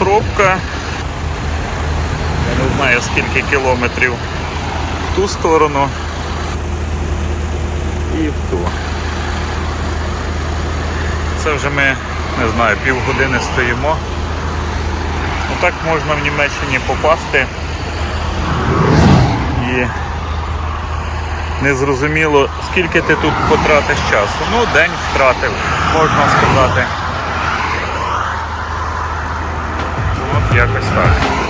пробка. Я не знаю скільки кілометрів в ту сторону і в ту. Це вже ми, не знаю, півгодини стоїмо. Ну, Отак можна в Німеччині попасти і незрозуміло скільки ти тут потратиш часу. Ну, день втратив, можна сказати. Якось так.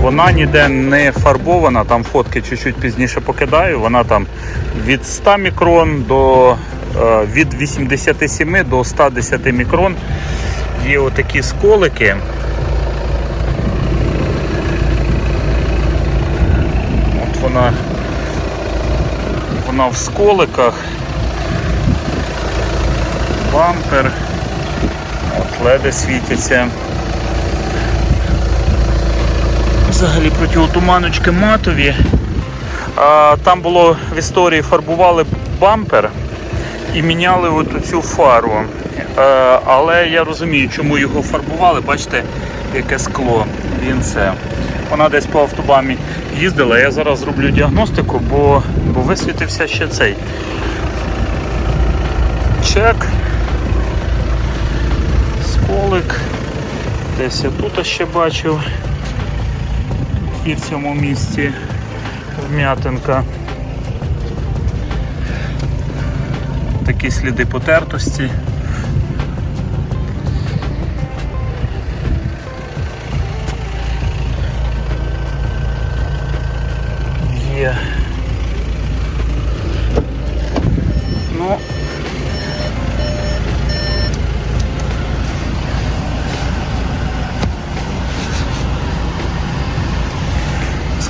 Вона ніде не фарбована, там фотки чуть-чуть пізніше покидаю. Вона там від 100 мікрон до е, від 87 до 110 мікрон. Є отакі сколики. От вона, вона в сколиках. Бампер. От леди світяться. Взагалі протиотуманочки матові. А, там було в історії фарбували бампер і міняли от цю фару. Е, але я розумію, чому його фарбували. Бачите, яке скло. Він це. Вона десь по автобамі їздила. Я зараз зроблю діагностику, бо, бо висвітився ще цей чек. Сколик. Десь я тут ще бачив. І в цьому місці вм'ятинка. Такі сліди потертості.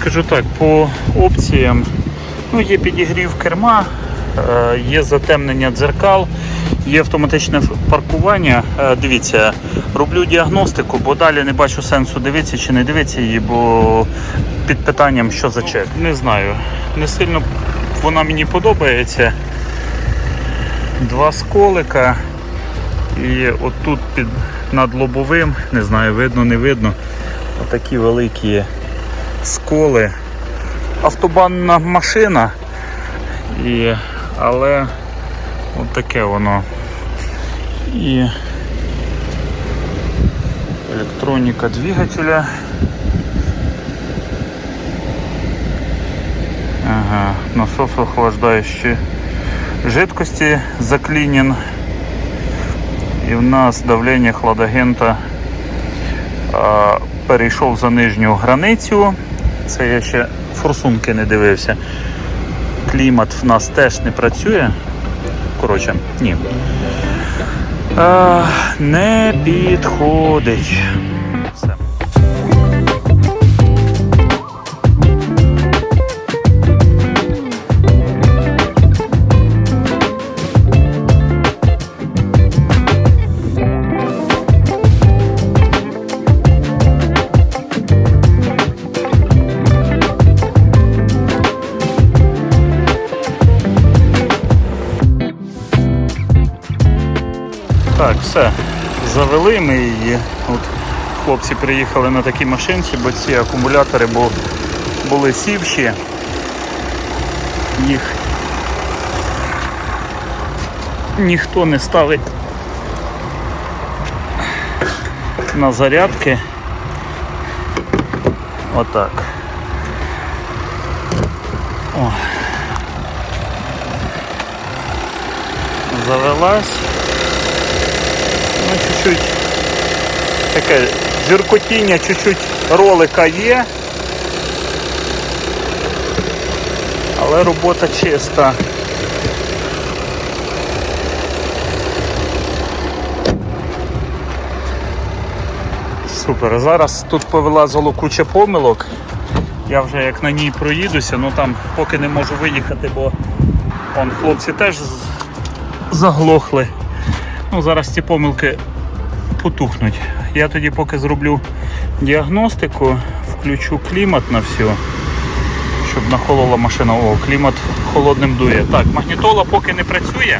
Скажу так, по опціям ну, є підігрів керма, е, є затемнення дзеркал, є автоматичне паркування. Е, Дивіться, роблю діагностику, бо далі не бачу сенсу дивитися чи не дивитися її, бо під питанням, що за чек. Не знаю. Не сильно вона мені подобається. Два сколика. І отут під над лобовим, не знаю, видно, не видно. Отакі великі сколи. Автобанна машина, і, але от таке воно. І електроніка двигателя. Ага, насос охлаждаючий жидкості заклинен. І в нас давлення хладагента а, перейшов за нижню границю. Це я ще форсунки не дивився. Клімат в нас теж не працює. Коротше, ні. А, не підходить. Все. Завели ми її. От хлопці приїхали на такій машинці, бо ці акумулятори бу- були сівші. Їх ніхто не ставить на зарядки. Отак. О. Завелась. Чуть-чуть таке дзюркотіння, чуть-чуть ролика є. Але робота чиста. Супер. Зараз тут повилазило куча помилок. Я вже як на ній проїдуся, ну там поки не можу виїхати, бо вон, хлопці теж заглохли. Ну, зараз ці помилки потухнуть. Я тоді поки зроблю діагностику, включу клімат на все, щоб нахолола машина. О, клімат холодним дує. Так, магнітола поки не працює.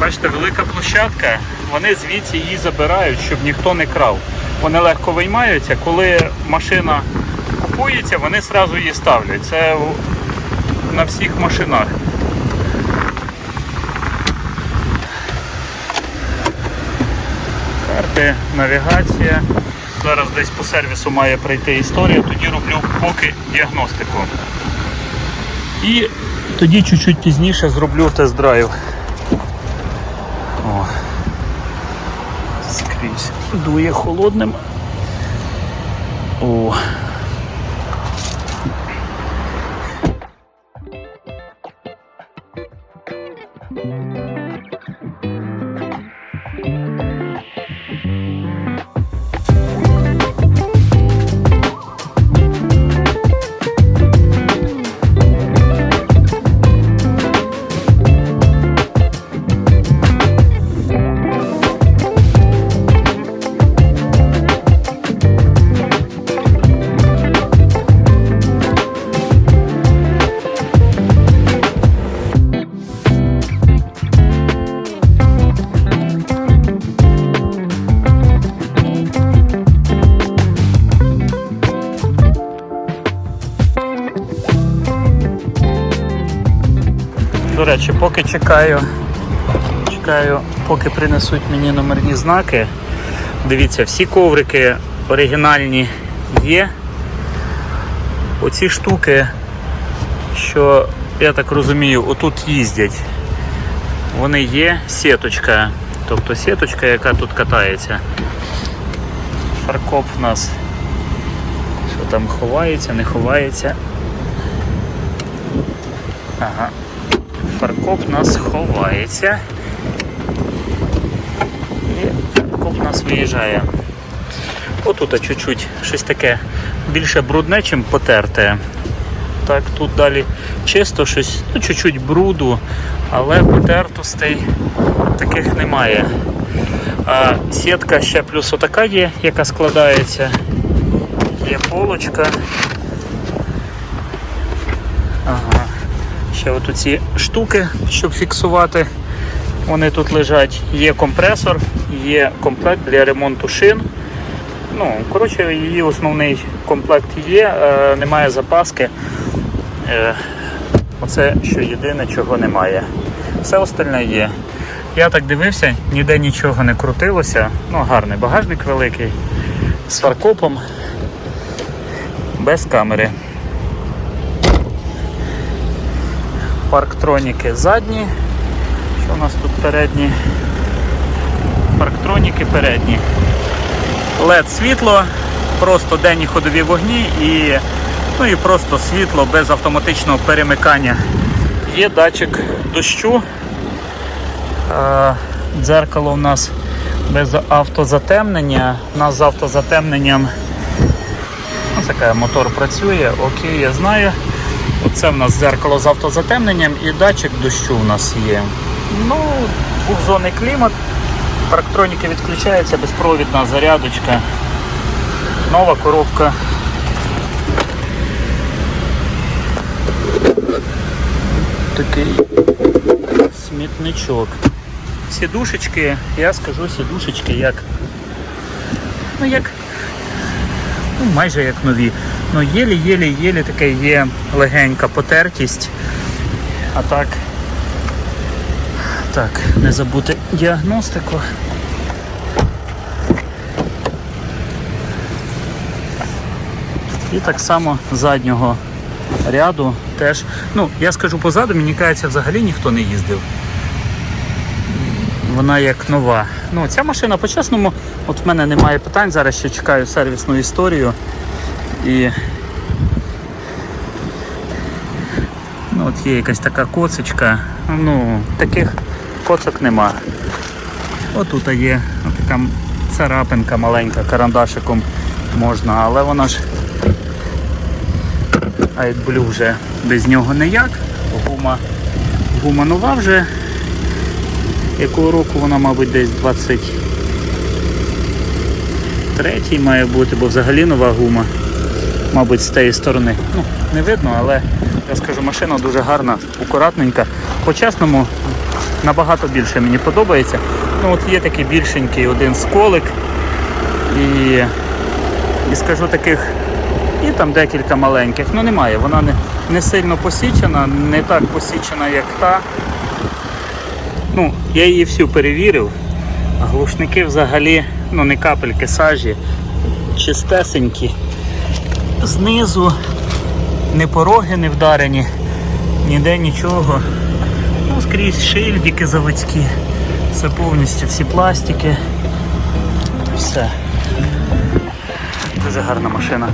Бачите, велика площадка, вони звідси її забирають, щоб ніхто не крав. Вони легко виймаються, коли машина купується, вони одразу її ставлять. Це на всіх машинах. Карти, навігація. Зараз десь по сервісу має прийти історія, тоді роблю поки діагностику. І тоді чуть-чуть пізніше зроблю тест-драйв. О. Скрізь дує холодним. О. До речі, поки чекаю, чекаю, поки принесуть мені номерні знаки. Дивіться, всі коврики оригінальні є. Оці штуки, що я так розумію, отут їздять. Вони є, сіточка. Тобто сіточка, яка тут катається. Фаркоп у нас. Що там ховається, не ховається. Ага. У нас ховається. І у нас виїжджає. Отут чуть-чуть щось таке більше брудне, чим потерте. Так, тут далі чисто щось, ну чуть-чуть бруду, але потертостей таких немає. А сітка ще плюс отака є, яка складається. Є полочка. Ще от штуки, щоб фіксувати. Вони тут лежать. Є компресор, є комплект для ремонту шин. Ну, коротше, її основний комплект є, е, немає запаски. Е, оце що єдине, чого немає. Все остальне є. Я так дивився, ніде нічого не крутилося. Ну, гарний багажник великий, з фаркопом, без камери. Парктроніки задні. Що у нас тут передні? Парктроніки передні. LED світло, просто денні ходові вогні і, ну і просто світло без автоматичного перемикання. Є датчик дощу. Е, Дзеркало у нас без автозатемнення. У нас з автозатемненням ну, така, мотор працює, окей, я знаю. Оце в нас дзеркало з автозатемненням і датчик дощу у нас є. Ну, двохзонний клімат. Парктроніки відключаються, безпровідна зарядочка. Нова коробка. Такий смітничок. Сідушечки, я скажу сідушечки як. Ну як. Ну, майже як нові. Ну єлі-єлі-єлі таке є легенька потертість. А так. Так, не забути діагностику. І так само заднього ряду теж. Ну, я скажу позаду, мені кажеться, взагалі ніхто не їздив. Вона як нова. Ну, ця машина по-чесному, от в мене немає питань, зараз ще чекаю сервісну історію. І ну, от є якась така коцочка. Ну, таких коцок нема. Отут є така царапинка маленька, карандашиком можна, але вона ж AdBlue вже без нього ніяк. Гума, гума нова вже. Якого року вона, мабуть, десь 23 має бути, бо взагалі нова гума. Мабуть, з тієї сторони. Ну, не видно, але я скажу, машина дуже гарна, акуратненька. По-чесному, набагато більше мені подобається. Ну от є такий більшенький один сколик. І, і скажу таких, і там декілька маленьких. Ну немає, вона не, не сильно посічена, не так посічена, як та. Ну, я її всю перевірив. Глушники взагалі, ну не капельки сажі, чистесенькі. Знизу не пороги не вдарені, ніде нічого. Ну, скрізь шильдики заводські. Все повністю, всі пластики. Все. Дуже гарна машина.